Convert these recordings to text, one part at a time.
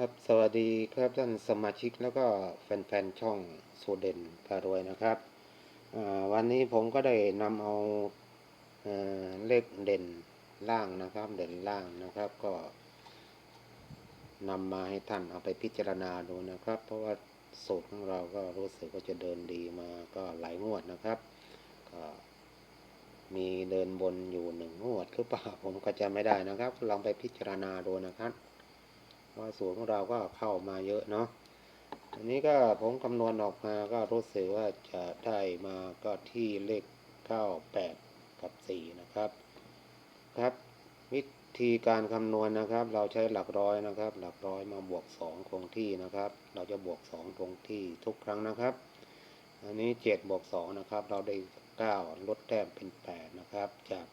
ครับสวัสดีครับท่านสมาชิกแล้วก็แฟนๆช่องโซเดนพารวยนะครับวันนี้ผมก็ได้นำเอาเอ่อเลขเด่นล่างนะครับ เด่นล่างนะครับก็นำมาให้ท่านเอาไปพิจารณาดูนะครับ เพราะว่าสูตรของเราก็รู้สึกว่าจะเดินดีมาก็หลายงวดนะครับก็มีเดินบนอยู่หนึ่งงวดหรือเปล่าผมก็จะไม่ได้นะครับ ลองไปพิจารณาดูนะครับ ว่าสูตรของเราก็เข้ามาเยอะเนาะอันนี้ก็ผมคำนวณออกมาก็รู้สึกว่าจะได้มาก็ที่เลข 98 กับ 4 นะครับ ครับ วิธีการคำนวณนะครับ เราใช้หลักร้อยนะครับ หลักร้อยมาบวก 2 คงที่นะครับ เราจะบวก 2 คงที่ทุกครั้งนะครับ อันนี้ 7 บวก 2 นะครับ เราได้ 9 ลดแต้มเป็น 8 นะครับ จาก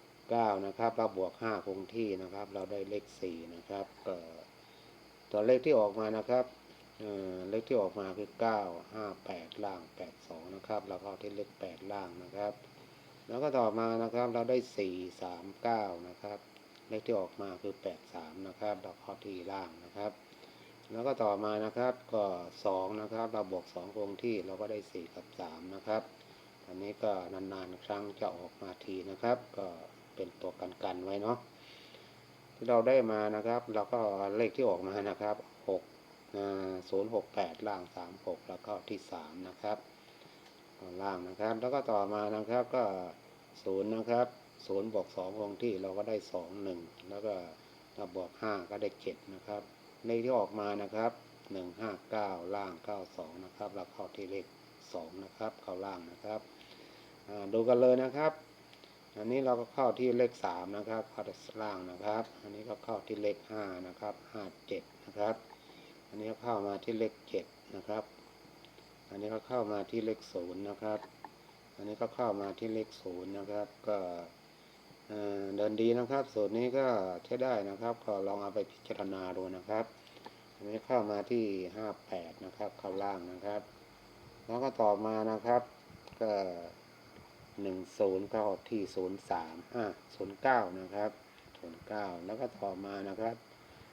9นะครับเราบวก 5 คงที่นะครับ เราได้เลข 4 นะครับก็ ตัวเลขที่ออกมานะครับเลขที่ออกมาคือ 9 5 8 ล่าง 8 2 นะครับ เราก็เอาที่เลข 8 ล่างนะครับ แล้วก็ต่อมานะครับเราได้ 4 3 9 นะครับ เลขที่ออกมาคือ 8 3 นะครับ เราเข้าที่ล่างนะครับ แล้วก็ต่อมานะครับก็ 2 นะครับ เราบวก2คงที่เราก็ได้ 4 กับ 3 นะครับ อันนี้ก็นานๆครั้งจะออกมาทีนะครับ ก็เป็นตัวกันๆไว้เนาะ เราได้มานะครับ เราก็เลขที่ออกมานะครับ6ศูนย์หกแปดล่างสามหกแล้วก็ที่สามนะครับล่างนะครับ แล้วก็ต่อมานะครับก็ศูนย์นะครับศูนย์บวกสองคงที่เราก็ได้สองหนึ่งแล้วก็บวกห้าก็ได้เจ็ดนะครับ เลขที่ออกมานะครับหนึ่งห้าเก้าล่างเก้าสองนะครับ เราเข้าที่เลขสองนะครับ เข้าล่างนะครับดูกันเลยนะครับ อันนี้เราก็เข้าที่เลขสามนะครับเข้าล่างนะครับ อันนี้ก็เข้าที่เลขห้านะครับห้าเจ็ดนะครับ อันนี้ก็เข้ามาที่เลขเจ็ดนะครับ อันนี้ก็เข้ามาที่เลขศูนย์นะครับ อันนี้ก็เข้ามาที่เลขศูนย์นะครับ ก็เอ่อเดินดีนะครับสูตรนี้ก็ใช้ได้นะครับ ก็ลองเอาไปพิจารณาดูนะครับ อันนี้เข้ามาที่ห้าแปดนะครับเข้าล่างนะครับ แล้วก็ต่อมานะครับ ก็ หนึ่งศูนย์เข้าที่ศูนย์สามอ่าศูนย์เก้านะครับศูนย์เก้าแล้วก็ต่อมานะครับ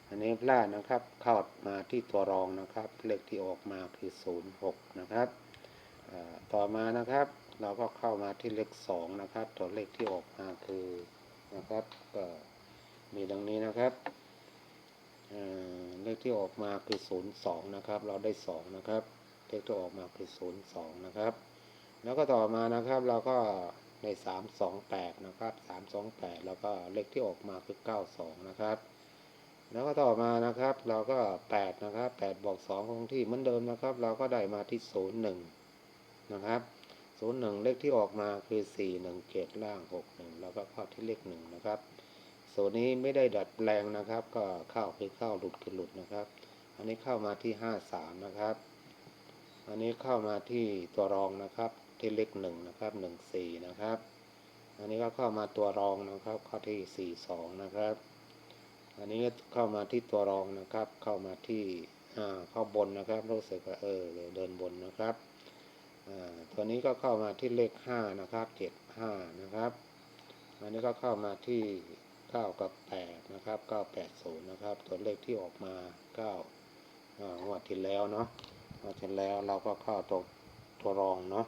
อันนี้พลาดนะครับเข้ามาที่ตัวรองนะครับ เลขที่ออกมาคือ 06 นะครับต่อมานะครับ เราก็เข้ามาที่เลข 2 นะครับ ตัวเลขที่ออกมาคือนะครับก็มีดังนี้นะครับเอ่อเลขที่ออกมาคือ 02 นะครับ เราได้ 2 นะครับ เลขที่ออกมาคือ 02 นะครับ แล้วก็ต่อมานะครับเราก็ใน 328 นะครับ 328 แล้วก็เลขที่ออกมาคือ 92 นะครับ แล้วก็ต่อมานะครับ เราก็ 8 นะครับ 8 บวก 2 คงที่เหมือนเดิมนะครับ เราก็ได้มาที่ 01 นะครับ 01 เลขที่ออกมาคือ 417 ล่าง 61 แล้วก็เข้าที่เลข 1 นะครับส่วนนี้ไม่ได้ดัดแปลงนะครับ ก็เข้าคือเข้าหลุดคือหลุดนะครับ อันนี้เข้ามาที่ 53 นะครับ อันนี้เข้ามาที่ตัวรองนะครับ ที่เลข1นะครับ14นะครับ อันนี้ก็เข้ามาตัวรองนะครับเข้าที่42นะครับ อันนี้เข้ามาที่ตัวรองนะครับ เข้ามาที่อ่าเข้าบนนะครับรู้สึกว่าเออเดินบนนะครับอ่าตัวนี้ก็เข้ามาที่เลขห้านะครับเจ็ดห้านะครับ อันนี้ก็เข้ามาที่เก้ากับแปดนะครับเก้าแปดศูนย์นะครับ ตัวเลขที่ออกมาเก้าอ่างวดที่แล้วเนาะงวดที่แล้วเราก็เข้าตัวตัวรองเนาะ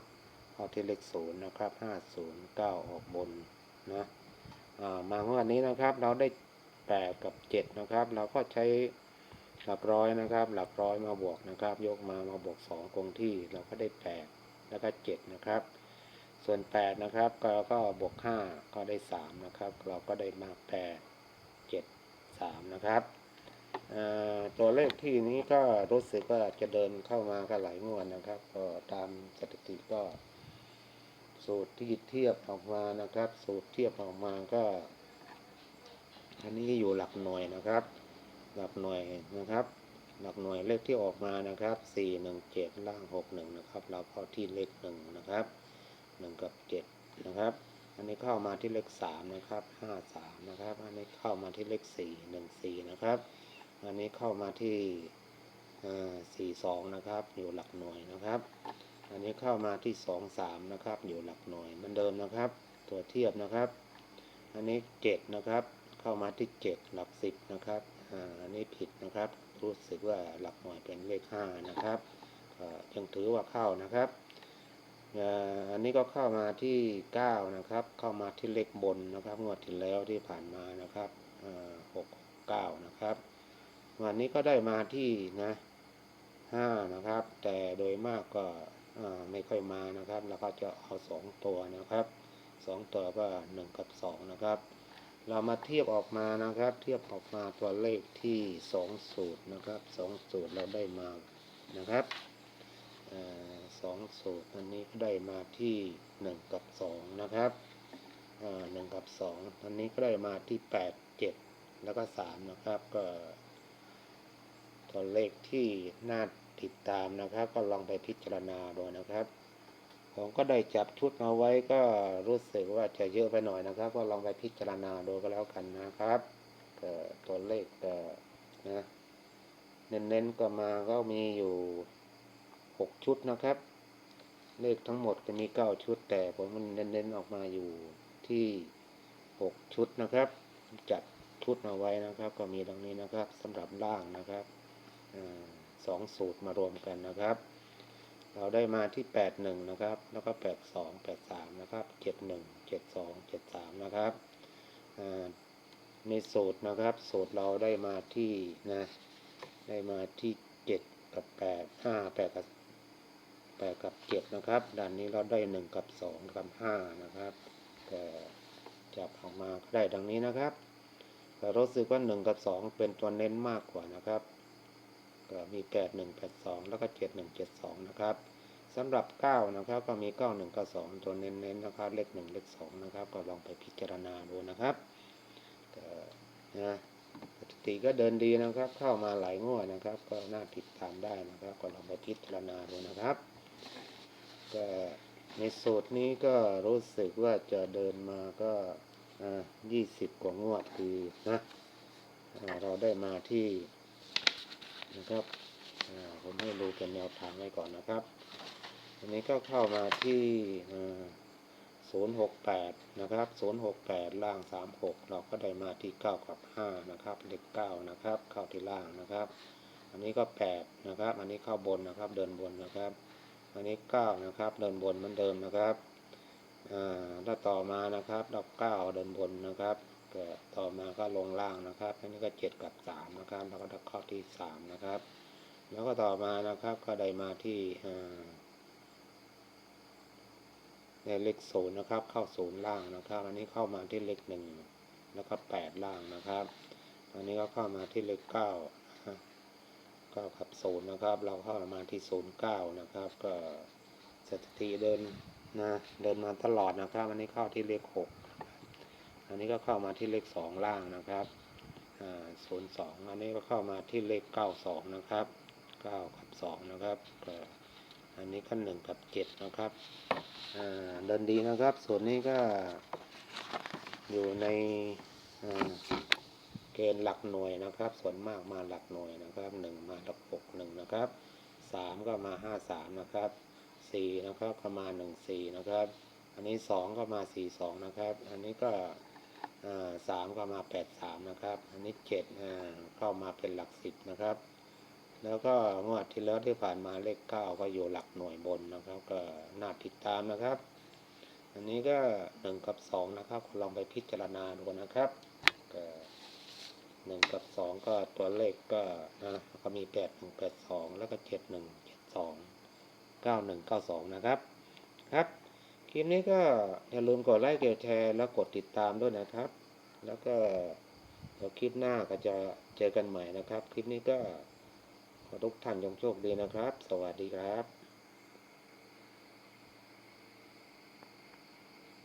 เข้าที่เลขศูนย์นะครับห้าศูนย์เก้าออกบนนะอ่ามางวดนี้นะครับเราได้แปดกับเจ็ดนะครับ เราก็ใช้หลักร้อยนะครับ หลักร้อยมาบวกนะครับ ยกมามาบวกสองคงที่เราก็ได้แปดแล้วก็เจ็ดนะครับ ส่วนแปดนะครับก็ก็บวกห้าก็ได้สามนะครับ เราก็ได้มาแปดเจ็ดสามนะครับตัวเลขที่นี้ก็รู้สึกว่าจะเดินเข้ามาก็หลายงวดนะครับ ก็ตามสถิติก็ สูตรที่เทียบออกมานะครับ สูตรเทียบออกมาก็ อันนี้อยู่หลักหน่วยนะครับ หลักหน่วยนะครับ หลักหน่วยเลขที่ออกมานะครับสี่หนึ่งเจ็ดล่างหกหนึ่งนะครับ เราเข้าที่เลขหนึ่งนะครับหนึ่งกับเจ็ดนะครับ อันนี้เข้ามาที่เลขสามนะครับห้าสามนะครับ อันนี้เข้ามาที่เลขสี่หนึ่งสี่นะครับ อันนี้เข้ามาที่สี่สองนะครับ อยู่หลักหน่วยนะครับ อันนี้เข้ามาที่สองสามนะครับ อยู่หลักหน่วยเหมือนเดิมนะครับ ตัวเทียบนะครับ อันนี้เจ็ดนะครับ เข้ามาที่เจ็ดหลักสิบนะครับอ่าอันนี้ผิดนะครับ รู้สึกว่าหลักหน่วยเป็นเลขห้านะครับยังถือว่าเข้านะครับอ่าอันนี้ก็เข้ามาที่เก้านะครับ เข้ามาที่เลขบนนะครับ งวดที่แล้วที่ผ่านมานะครับหกเก้านะครับ วันนี้ก็ได้มาที่นะห้านะครับ แต่โดยมากก็ ไม่ค่อยมานะครับ แล้วก็จะเอาสองตัวนะครับสองตัวก็หนึ่งกับสองนะครับ เรามาเทียบออกมานะครับ เทียบออกมาตัวเลขที่สองสูตรนะครับสองสูตรเราได้มานะครับสองสูตรอันนี้ก็ได้มาที่หนึ่งกับสองนะครับหนึ่งกับสองอันนี้ก็ได้มาที่แปดเจ็ดแล้วก็สามนะครับก็ตัวเลขที่น่า ติดตามนะครับ ก็ลองไปพิจารณาดูนะครับ ผมก็ได้จับชุดมาไว้ก็รู้สึกว่าจะเยอะไปหน่อยนะครับ ก็ลองไปพิจารณาดูก็แล้วกันนะครับตัวเลขนะเน้นๆก็มาก็มีอยู่หกชุดนะครับ เลขทั้งหมดจะมีเก้าชุด แต่ผมมันเน้นๆออกมาอยู่ที่หกชุดนะครับ จัดชุดมาไว้นะครับ ก็มีดังนี้นะครับสำหรับล่างนะครับอา สองสูตรมารวมกันนะครับ เราได้มาที่แปดหนึ่งนะครับ แล้วก็แปดสองแปดสามนะครับเจ็ดหนึ่งเจ็ดสองเจ็ดสามนะครับในสูตรนะครับสูตรเราได้มาที่นะได้มาที่เจ็ดกับแปดห้าแปดกับแปดกับเจ็ดนะครับด้านนี้เราได้หนึ่งกับสองกับห้านะครับแต่จับออกมาก็ได้ดังนี้นะครับแต่รู้สึกว่าหนึ่งกับสองเป็นตัวเน้นมากกว่านะครับ ก็มี 8 1 8 2 แล้วก็ 7 1 7 2 นะครับสำหรับ 9 นะครับ ก็มี 9 1 9 2 ตัวเน้นๆนะครับ เลข 1 เลข 2 นะครับ ก็ลองไปพิจารณาดูนะครับก็นะสถิติก็เดินดีนะครับ เข้ามาหลายงวดนะครับ ก็น่าติดตามได้นะครับ ก็ลองไปพิจารณาดูนะครับ ก็ในสูตรนี้ก็รู้สึกว่าจะเดินมาก็อ่า20กว่างวดคือนะเราได้มาที่ นะครับผมให้ดูเป็นแนวทางไว้ก่อนนะครับอันนี้ก็เข้ามาที่ศูนย์หกแปดนะครับศูนย์หกแปดล่างสามหกเราก็ได้มาที่เก้ากับห้านะครับ เลขเก้านะครับ เข้าที่ล่างนะครับ อันนี้ก็แปดนะครับ อันนี้เข้าบนนะครับ เดินบนนะครับ อันนี้เก้านะครับ เดินบนเหมือนเดิมนะครับถ้าต่อมานะครับเก้าเดินบนนะครับ ก็ต่อมาก็ลงล่างนะครับอันนี้ก็เจ็ดกับสามนะครับ แล้วก็เข้าที่สามนะครับ แล้วก็ต่อมานะครับก็ได้มาที่อ่าในเลขศูนย์นะครับ เข้าศูนย์ล่างนะครับ อันนี้เข้ามาที่เลขหนึ่งแล้วก็แปดล่างนะครับ อันนี้ก็เข้ามาที่เลขเก้านะเก้ากับศูนย์นะครับ เราเข้ามาที่ศูนย์เก้านะครับ ก็สถิติเดินนะเดินมาตลอดนะครับ อันนี้เข้าที่เลขหก อันนี้ก็เข้ามาที่เลขสองล่างนะครับศูนย์สองอันนี้ก็เข้ามาที่เลขเก้าสองนะครับเก้ากับสองนะครับอันนี้ก็หนึ่งกับเจ็ดนะครับเดินดีนะครับ ส่วนนี้ก็อยู่ในเกณฑ์หลักหน่วยนะครับ ส่วนมากมาหลักหน่วยนะครับหนึ่งมาหลักหกหนึ่งนะครับสามก็มาห้าสามนะครับสี่นะครับก็มาหนึ่งสี่นะครับ อันนี้สองก็มาสี่สองนะครับ อันนี้ก็ สามก็มาแปดสามนะครับ อันนี้เจ็ดอ่าเข้ามาเป็นหลักสิบนะครับ แล้วก็งวดที่แล้วที่ผ่านมาเลขเก้าก็อยู่หลักหน่วยบนนะครับ ก็น่าติดตามนะครับ อันนี้ก็หนึ่งกับสองนะครับลองไปพิจารณาดูนะครับก็หนึ่งกับสองก็ตัวเลขก็นะก็มีแปดหนึ่งแปดสองแล้วก็เจ็ดหนึ่งเจ็ดสองเก้าหนึ่งเก้าสองนะครับครับ คลิปนี้ก็อย่าลืมกดไลค์กดแชร์แล้วกดติดตามด้วยนะครับ แล้วก็เดี๋ยวคลิปหน้าก็จะเจอกันใหม่นะครับ คลิปนี้ก็ขอทุกท่านจงโชคดีนะครับ สวัสดีครับ